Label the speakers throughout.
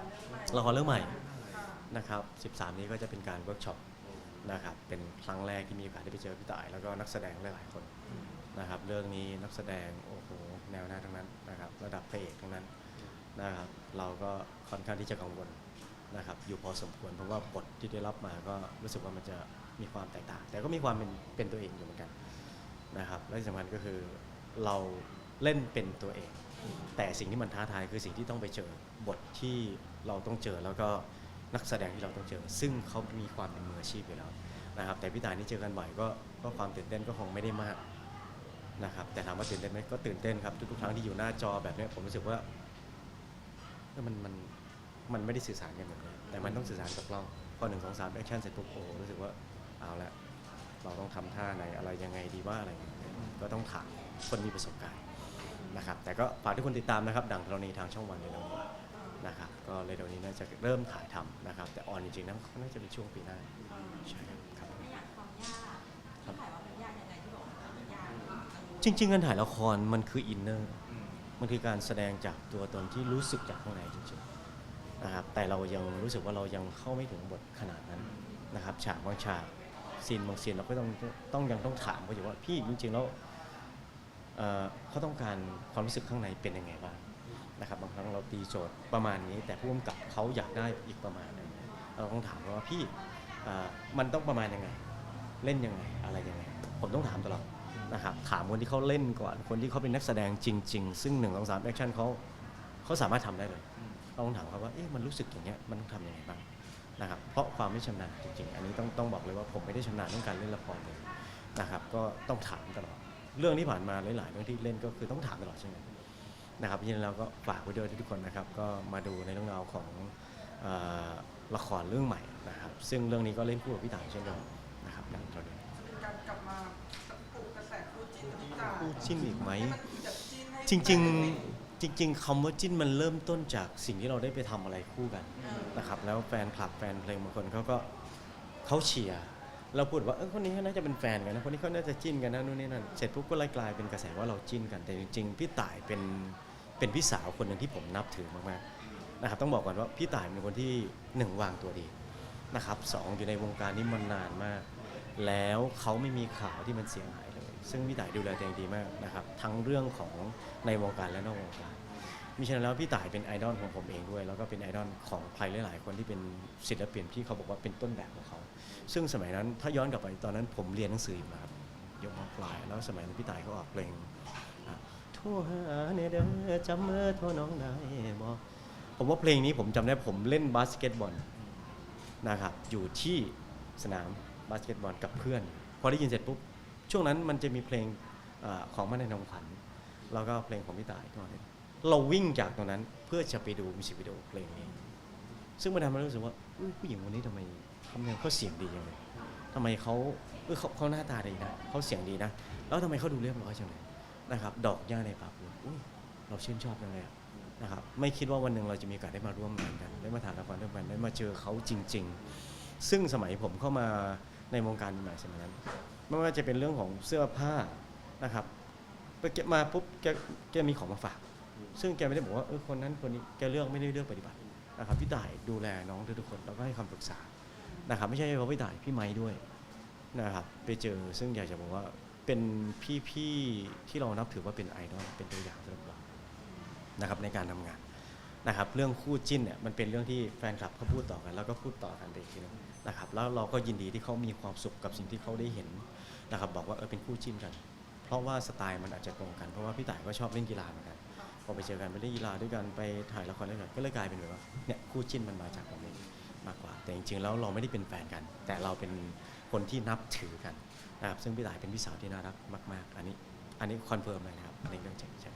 Speaker 1: รเรื่องใหม่
Speaker 2: ละครเรื่องใหม่
Speaker 1: ค่ะ
Speaker 2: นะครับ 13 นี้ก็จะเป็นการเวิร์กช็อปนะครับ เป็นครั้งแรกที่มีโอกาสได้ไปเจอพี่ต่าย แล้วก็นักแสดงหลายๆคนนะครับ เรื่องนี้นักแสดงโอ้โหแนวหน้าทั้งนั้นนะครับ ระดับพระเอกทั้งนั้นนะครับ เราก็ค่อนข้างที่จะกังวลนะครับ อยู่พอสมควรเพราะว่าบทที่ได้รับมาก็รู้สึกว่ามันจะมีความแตกต่าง แต่ก็มีความเป็นเป็นตัวเองอยู่เหมือนกันนะครับ และที่สำคัญก็คือเราเล่นเป็นตัวเอง แต่สิ่งที่มันท้าทายคือสิ่งที่ต้องไปเจอบทที่เราต้องเจอแล้วก็นักแสดงที่เราต้องเจอ ซึ่งเขามีความเป็นมืออาชีพอยู่แล้วนะครับ แต่พี่ตายนี่เจอกันบ่อยก็ก็ความตื่นเต้นก็คงไม่ได้มากนะครับ แต่ถามว่าตื่นเต้นไหมก็ตื่นเต้นครับทุกๆครั้งที่อยู่หน้าจอแบบเนี้ยผมรู้สึกว่าเออมันมันมันไม่ได้สื่อสารกันแบบนี้แต่มันต้องสื่อสารกับกล้องพอหนึ่งสองสามแอคชั่นเสร็จปุ๊บโอ้รู้สึกว่าเอาละเราต้องทำท่าไหนอะไรยังไงดีว่าอะไรก็ต้องถามคนมีประสบการณ์ นะครับแต่ก็ฝากทุกคนติดตามนะครับดังธรณีทางช่องวันในเร็วนี้นะครับก็เร็วๆนี้น่าจะเริ่มถ่ายทำนะครับ แต่ออนจริงๆนะน่าจะเป็นช่วงปีหน้าใช่ครับครับ
Speaker 3: ไม่อยากความยาก
Speaker 2: ครับ
Speaker 3: ถ่ายว่ามันยากยังไงที่บอกว่ามันยาก
Speaker 2: จริงๆการถ่ายละครมันคืออินเนอร์มันคือการแสดงจากตัวตนที่รู้สึกจากข้างในจริงๆนะครับแต่เรายังรู้สึกว่าเรายังเข้าไม่ถึงบทขนาดนั้นนะครับฉากบางฉากซีนบางซีนเราก็ต้องต้องยังต้องถามเขาอยู่ว่าพี่จริงๆแล้ว เขาต้องการความรู้สึกข้างในเป็นยังไงบ้างนะครับบางครั้งเราตีโจทย์ประมาณนี้ แต่ผู้กำกับเขาอยากได้อีกประมาณนึงเราต้องถามว่าพี่มันต้องประมาณยังไง เล่นยังไงอะไรยังไง ผมต้องถามตลอดนะครับถามคนที่เขาเล่นก่อน คนที่เขาเป็นนักแสดงจริง ๆ ซึ่งหนึ่งสองสามแอคชั่นเขาเขาสามารถทำได้เลยเราต้องถามเขาว่าเอ๊ะมันรู้สึกอย่างเงี้ยมันต้องทำยังไงบ้างนะครับเพราะความไม่ชำนาญจริง ๆ อันนี้ต้องต้องบอกเลยว่าผมไม่ได้ชำนาญเรื่องการเล่นละครเลยนะครับก็ต้องถามตลอด เรื่องที่ผ่านมาหลายๆเรื่องที่เล่นก็คือต้องถามตลอดใช่ไหมนะครับเพราะฉะนั้นเราก็ฝากไว้ด้วยทุกคนนะครับ ก็มาดูในเรื่องราวของเออละครเรื่องใหม่นะครับ ซึ่งเรื่องนี้ก็เล่นคู่กับพี่ต่างเช่นเดียวกันนะครับดังตอนนี้
Speaker 1: จะเป็นการกลับมาปลุกกระแสคู่จิ้นกับพี่ตาย
Speaker 2: คู่จิ้นอีกไหม
Speaker 1: ให้มันแบบจิ้นให้
Speaker 2: จริงๆจริง ๆคำว่าจิ้นมันเริ่มต้นจากสิ่งที่เราได้ไปทำอะไรคู่กัน
Speaker 1: เออ
Speaker 2: นะครับแล้วแฟนคลับแฟนเพลงบางคนเขาก็เขาเชียร์ เราพูดว่าเออคนนี้เขาน่าจะเป็นแฟนกันนะคนนี้เขาน่าจะจิ้นกันนะนู่นนี่นั่นเสร็จปุ๊บก็เลยกลายเป็นกระแสว่าเราจิ้นกันแต่จริงๆพี่ต่ายเป็นเป็นพี่สาวคนหนึ่งที่ผมนับถือมากๆนะครับต้องบอกก่อนว่าพี่ต่ายเป็นคนที่หนึ่งวางตัวดีนะครับสองอยู่ในวงการนี้มานานมาก แล้วเขาไม่มีข่าวที่มันเสียหายเลย ซึ่งพี่ต่ายดูแลตัวเองดีมากนะครับทั้งเรื่องของในวงการและนอกวงการ มิฉะนั้นแล้วพี่ต่ายเป็นไอดอลของผมเองด้วย แล้วก็เป็นไอดอลของใครหลายๆคนที่เป็นศิลปินที่เขาบอกว่าเป็นต้นแบบของเขา ซึ่งสมัยนั้นถ้าย้อนกลับไปตอนนั้นผมเรียนหนังสืออยู่นะครับยกมาปลาย แล้วสมัยนั้นพี่ต่ายเขาออกเพลงอะโทรหาเนเด้อจำเมื่อโทรน้องได้บ่ผมว่าเพลงนี้ผมจำได้ผมเล่นบาสเกตบอลนะครับอยู่ที่สนามบาสเกตบอลกับเพื่อน พอได้ยินเสร็จปุ๊บช่วงนั้นมันจะมีเพลงอของมาในนงขวัญแล้วก็เพลงของพี่ต่ายตอนนี้ เราวิ่งจากตรงนั้นเพื่อจะไปดูมิวสิกวิดีโอเพลงนี้ ซึ่งมันทำให้เรารู้สึกว่าอุ๊ยผู้หญิงคนนี้ทำไมทำไมเขาเสียงดีจังเลยทำไมเขาเอยเขาเขาหน้าตาดีนะเขาเสียงดีนะ แล้วทำไมเขาดูเรียบร้อยจังเลยนะครับ ดอกหญ้าในป่าปูอุ้ยเราชื่นชอบจังเลยอะนะครับไม่คิดว่าวันหนึ่งเราจะมีโอกาสได้มาร่วมงานกันได้มาถ่ายละครด้วยกันได้มาเจอเขาจริง ๆ ซึ่งสมัยผมเข้ามาในวงการใหม่สมัยนั้น ไม่ว่าจะเป็นเรื่องของเสื้อผ้านะครับไปเก็บมาปุ๊บแกแกมีของมาฝาก ซึ่งแกไม่ได้บอกว่าเออคนนั้นคนนี้แกเลือกไม่ได้เลือกปฏิบัตินะครับพี่ต่ายดูแลน้องทุกคนแล้วก็ให้คำปรึกษานะครับ ไม่ใช่เฉพาะพี่ต่ายพี่ไม้ด้วยนะครับไปเจอซึ่งอยากจะบอกว่าเป็นพี่ๆที่เรานับถือว่าเป็นไอดอลเป็นตัวอย่างสำหรับเรานะครับในการทำงานนะครับ เรื่องคู่จิ้นเนี่ยมันเป็นเรื่องที่แฟนคลับเขาพูดต่อกันแล้วก็พูดต่อกันไปทีนึงนะครับ แล้วเราก็ยินดีที่เขามีความสุขกับสิ่งที่เขาได้เห็นนะครับ บอกว่าเออเป็นคู่จิ้นกัน เพราะว่าสไตล์มันอาจจะตรงกันเพราะว่าพี่ต่ายก็ชอบเล่นกีฬาเหมือนกัน อไปเจอกันไปเล่นกีฬาด้วยกันไปถ่ายละครด้วยกันก็เลยกลายเป็นแบบว่าเนี่ยคู่จิ้นมันมาจากตรงนี้มากกว่า แต่จริงๆแล้วเราไม่ได้เป็นแฟนกัน แต่เราเป็นคนที่นับถือกันนะครับซึ่งพี่ต่ายเป็นพี่สาวที่น่ารักมาก ๆ อันนี้อันนี้คอนเฟิร์มเลยนะครับอันนี้เรื่องจริงใช่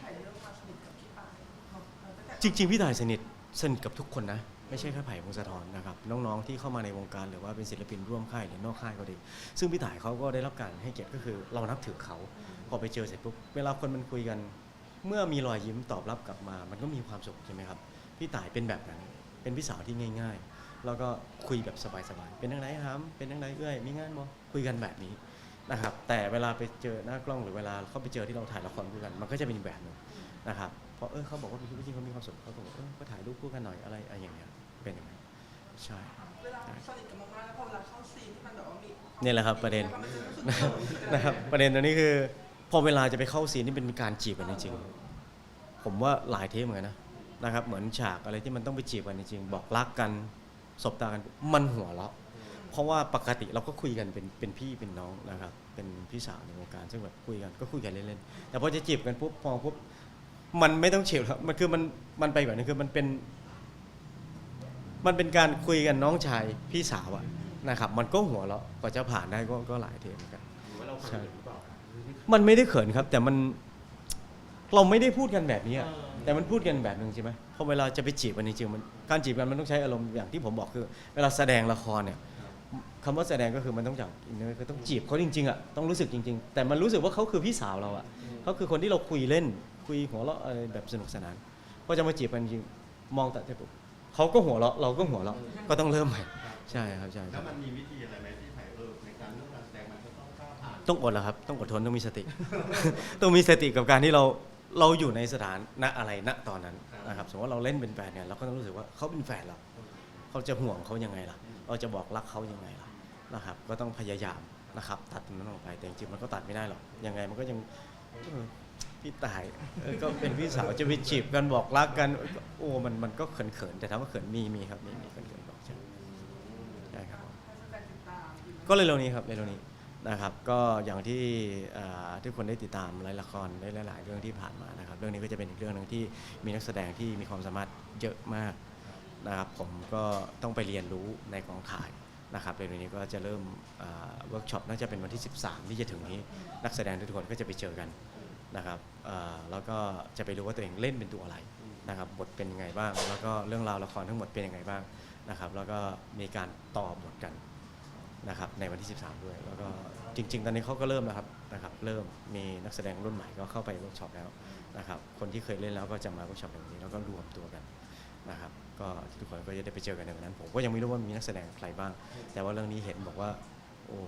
Speaker 1: ถ่ายเรื่องมาสนิทกับพี่ตายเราเราตั้งแต่
Speaker 2: จริงๆพี่ต่ายสนิทสนิทกับทุกคนนะไม่ใช่แค่ไผ่พงศธรนะครับน้องๆที่เข้ามาในวงการหรือว่าเป็นศิลปินร่วมค่ายหรือนอกค่ายก็ดี ซึ่งพี่ต่ายเขาก็ได้รับการให้เกียรติก็คือเรานับถือเขาพอไปเจอเสร็จปุ๊บเวลาคนมันคุยกัน เมื่อมีรอยยิ้มตอบรับกลับมา มันก็มีความสุขใช่ไหมครับ พี่ต่ายเป็นแบบนั้น เป็นพี่สาวที่ง่าย ๆ แล้วก็คุยแบบสบายๆ เป็นยังไงครับเป็นยังไงเอ้ย มีงานบ่คุยกันแบบนี้นะครับ แต่เวลาไปเจอหน้ากล้องหรือเวลาเขาไปเจอที่เราถ่ายละครด้วยกัน มันก็จะเป็นอีกแบบหนึงนะครับพอเออเขาบอกว่าเป็นคู่จริงเขามีความสุขเขาก็บอกเออก็ถ่ายรูปคู่กันหน่อยอะไรอะไรอย่างเงี้ย เป็นอย่างนั้นใช่
Speaker 1: เวลาสนิทกันมากๆแล้วพอเวลาเข้าซีนที่มันแบบว่ามี
Speaker 2: นี่แหละครับประเด็น
Speaker 1: มันจะรู้สึกเขิน
Speaker 2: นะครับ ประเด็นตรงนี้คือ พอเวลาจะไปเข้าซีนที่เป็นการจีบกันจริงๆผมว่าหลายเทปเหมือนกันนะนะครับ เหมือนฉากอะไรที่มันต้องไปจีบกันจริงๆบอกรักกันสบตากันมันหัวเราะเพราะว่าปกติเราก็คุยกันเป็นเป็นพี่เป็นน้องนะครับ เป็นพี่สาวในวงการซึ่งแบบคุยกันก็คุยกันเล่นๆแต่พอจะจีบกันปุ๊บพอปุ๊บมันไม่ต้องจีบแล้วมันคือมันมันไปแบบนี้คือมันเป็น มันเป็นการคุยกันน้องชายพี่สาวอะนะครับ มันก็หัวเราะกว่าจะผ่านได้ก็ก็หลายเทปเหมือนกัน
Speaker 4: หรือว่าเราเขินหรือเปล่า
Speaker 2: มันไม่ได้เขินครับ แต่มันเราไม่ได้พูดกันแบบนี้อะแต่มันพูดกันแบบหนึ่งใช่ไหมพอเวลาจะไปจีบกันจริงๆมันการจีบกันมันต้องใช้อารมณ์อย่างที่ผมบอกคือ เวลาแสดงละครเนี่ยคำว่าแสดงก็คือมันต้องจากอินเนอร์คือต้องจีบเขาจริงๆอะต้องรู้สึกจริง ๆ แต่มันรู้สึกว่าเขาคือพี่สาวเราอะเขาคือคนที่เราคุยเล่น คุยหัวเราะอะไรแบบสนุกสนานพอจะมาจีบกันจริงมองแต่ปุ๊บเขาก็หัวเราะเราก็หัวเราะก็ต้องเริ่มใหม่ ใช่ครับใช่ค
Speaker 4: แล้
Speaker 2: รั
Speaker 4: ว
Speaker 2: บ
Speaker 4: มันมีวิธีอะไรไหมที่ถ่ายเออในการเรื่องการแสดงมันจะต้องก้าวผ่าน
Speaker 2: ต้องอดแล้วครับ ต้องอดทนต้องมีสติ ต้องมีสติกับการที่เราเราอยู่ในสถานะอะไรณตอนนั้นนะครับสมมติว่าเราเล่นเป็นแฟนเนี่ยเราก็ต้องรู้สึกว่าเขาเป็นแฟนเรา เขาจะห่วงเขายังไงล่ะ เราจะบอกรักเขายังไงล่ะนะครับ ก็ต้องพยายามนะครับ ตัดตรงนั้นออกไปแต่จริงๆมันก็ตัดไม่ได้หรอกยังไงมันก็ยังเออพี่ตายเออก็เป็นพี่สาวจะไปจีบกันบอกรักกัน โอ้มันมันก็เขินๆแต่ถามว่าเขินมีมีครับมีมีเขินๆบอกใช่ใช่ครับ
Speaker 1: ให้แฟนๆติดตามอยู่
Speaker 2: ก็เร็วๆนี้ครับเร็วๆนี้นะครับก็อย่างที่อ่าทุกคนได้ติดตามหลายละครได้หลายๆเรื่องที่ผ่านมานะครับ เรื่องนี้ก็จะเป็นอีกเรื่องหนึ่งที่มีนักแสดงที่มีความสามารถเยอะมากนะครับ ผมก็ต้องไปเรียนรู้ในกองถ่ายนะครับเร็วๆนี้ก็จะเริ่มเวิร์กช็อปน่าจะเป็นวันที่ 13 ที่จะถึงนี้ นักแสดงทุกคนก็จะไปเจอกันนะครับอ่าแล้วก็จะไปรู้ว่าตัวเองเล่นเป็นตัวอะไรนะครับบทเป็นยังไงบ้าง แล้วก็เรื่องราวละครทั้งหมดเป็นยังไงบ้างนะครับ แล้วก็มีการต่อบทกัน นะครับในวันที่ 13 ด้วย แล้วก็จริง ๆ ตอนนี้เขาก็เริ่มแล้วครับนะครับเริ่มมีนักแสดงรุ่นใหม่ก็เข้าไปเวิร์กช็อปแล้วนะครับคนที่เคยเล่นแล้วก็จะมาเวิร์กช็อปในวันนี้แล้วก็รวมตัวกันนะครับก็ทุกคนก็จะได้ไปเจอกันในวันนั้น ผมก็ยังไม่รู้ว่ามีนักแสดงใครบ้าง แต่ว่าเรื่องนี้เห็นบอกว่าโอ้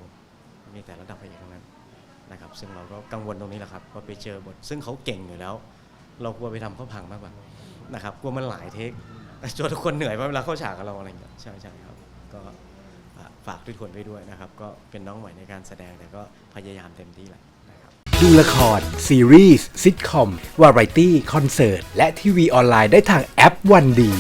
Speaker 2: มีแต่ระดับพระเอกทั้งนั้นนะครับซึ่งเราก็กังวลตรงนี้แหละครับว่าไปเจอบทซึ่งเขาเก่งอยู่แล้ว เรากลัวไปทำเขาพังมากกว่านะครับกลัวมันหลายเทคจนทุกคนเหนื่อยเพราะเวลาเข้าฉากกับเราอะไรอย่างเงี้ยใช่ใช่ครับก็ ฝากทุกคนไว้ด้วยนะครับ ก็เป็นน้องใหม่ในการแสดงแต่ก็พยายามเต็มที่แหละนะครับ
Speaker 5: ดูละคร ซีรีส์ซิทคอม วาไรตี้ คอนเสิร์ต และทีวีออนไลน์ได้ทางแอปวันดี